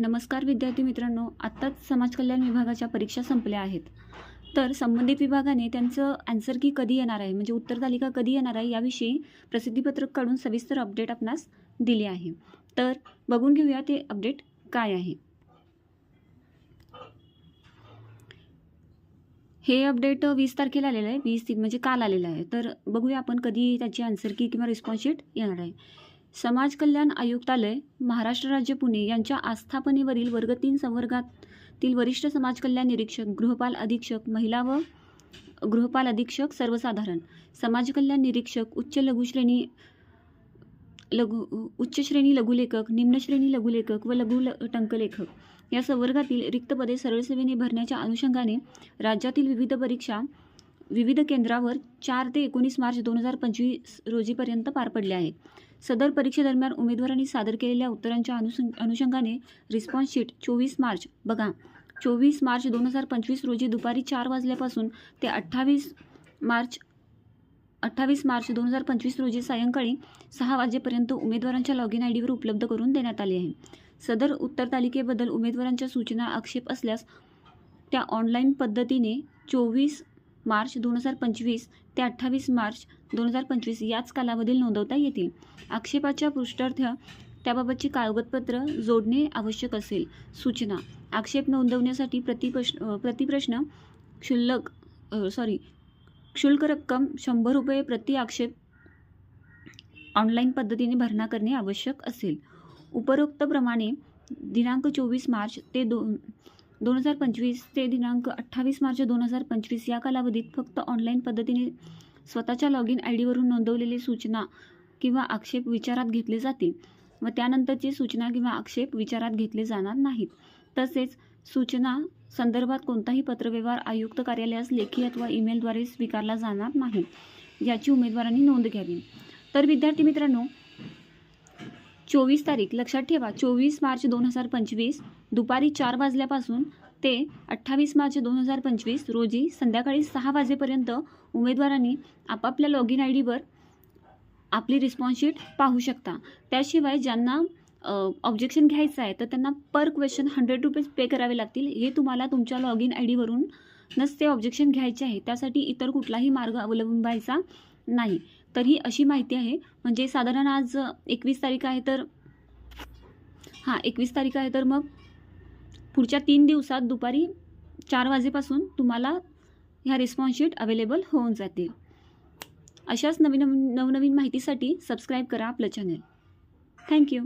नमस्कार विद्यार्थी मित्रांनो आत्ताच समाज कल्याण विभागाच्या परीक्षा संपल्या आहेत. तर संबंधित विभागाने त्यांचं ॲन्सर की कधी येणार आहे म्हणजे उत्तर तालिका कधी येणार आहे याविषयी प्रसिद्धीपत्रक काढून सविस्तर अपडेट आपणास दिले आहे. तर बघून घेऊया ते अपडेट काय आहे. हे अपडेट वीस तारखेला आलेलं आहे वीस ती- म्हणजे काल आलेलं आहे. तर बघूया आपण कधी त्याची आन्सर की किंवा रिस्पॉन्स शीट येणार आहे. समाज कल्याण आयुक्तालय महाराष्ट्र राज्य पुणे यांच्या आस्थापनेवरील वर्ग तीन संवर्गातील वरिष्ठ समाज कल्याण निरीक्षक गृहपाल अधीक्षक महिला व गृहपाल अधीक्षक सर्वसाधारण समाज कल्याण निरीक्षक उच्च लघुश्रेणी लघु उच्च श्रेणी लघुलेखक निम्नश्रेणी लघुलेखक व लघु टंकलेखक या संवर्गातील रिक्त पदे सरळसेवेने भरण्याच्या अनुषंगाने राज्यातील विविध परीक्षा विविध केंद्रावर चार ते एकोणीस मार्च दोन हजार पंचवीस रोजीपर्यंत पार पडले आहेत. सदर परीक्षेदरम्यान उमेदवारांनी सादर केलेल्या उत्तरांच्या अनुसं अनुषंगाने रिस्पॉन्स शीट चोवीस मार्च. बघा चोवीस मार्च दोन हजार पंचवीस रोजी दुपारी चार वाजल्यापासून ते अठ्ठावीस मार्च अठ्ठावीस मार्च दोन हजार पंचवीस रोजी सायंकाळी सहा वाजेपर्यंत उमेदवारांच्या लॉग इन आय डीवर उपलब्ध करून देण्यात आली आहे. सदर उत्तर तालिकेबद्दल उमेदवारांच्या सूचना आक्षेप असल्यास त्या ऑनलाईन पद्धतीने चोवीस मार्च दोन हजार पंचवीस ते अठ्ठावीस मार्च दोन हजार पंचवीस याच कालावधीत नोंदवता येतील. आक्षेपाच्या पृष्ठार्थ त्याबाबतची कागदपत्र जोडणे आवश्यक असेल. सूचना. आक्षेप नोंदवण्यासाठी प्रतिप्रश्न प्रतिप्रश्न क्षुल्लक सॉरी शुल्क रक्कम शंभर रुपये प्रति आक्षेप ऑनलाईन पद्धतीने भरणा करणे आवश्यक असेल. उपरोक्तप्रमाणे दिनांक चोवीस मार्च ते दोन दोन हजार पंचवीस ते दिनांक अठ्ठावीस मार्च दोन हजार पंचवीस या कालावधीत फक्त ऑनलाईन पद्धतीने स्वतःच्या लॉग इन आय डीवरून नोंदवलेली सूचना किंवा आक्षेप विचारात घेतले जातील व त्यानंतरची सूचना किंवा आक्षेप विचारात घेतले जाणार नाहीत. तसेच सूचना संदर्भात कोणताही पत्रव्यवहार आयुक्त कार्यालयास लेखी अथवा ईमेलद्वारे स्वीकारला जाणार नाही याची उमेदवारांनी नोंद घ्यावी. तर विद्यार्थी मित्रांनो चोवीस तारीख. लक्षात ठेवा चोवीस मार्च दोन हजार पंचवीस दुपारी चार वाजल्यापासून ते अठ्ठावीस मार्च दोन हजार पंचवीस रोजी संध्याकाळी सहा वाजेपर्यंत उमेदवारांनी आपापल्या लॉग इन आय डीवर आपली रिस्पॉन्स शीट पाहू शकता. त्याशिवाय ज्यांना ऑब्जेक्शन घ्यायचं आहे तर त्यांना per question hundred rupees pay करावे लागतील. हे तुम्हाला तुमच्या लॉग इन आय डीवरून नसते ऑब्जेक्शन घ्यायचे आहे. त्यासाठी इतर कुठलाही मार्ग अवलंबायचा नाही. तर ही अशी माहिती आहे. म्हणजे साधारण आज एकवीस तारीख आहे तर हां एकवीस तारीख आहे तर मग पुढच्या तीन दिवसात दुपारी चार वाजेपासून तुम्हाला ह्या रिस्पॉन्स शीट अवेलेबल होऊन जातील. अशाच नवीन नवनवीन माहितीसाठी सबस्क्राईब करा आपलं चॅनल थँक्यू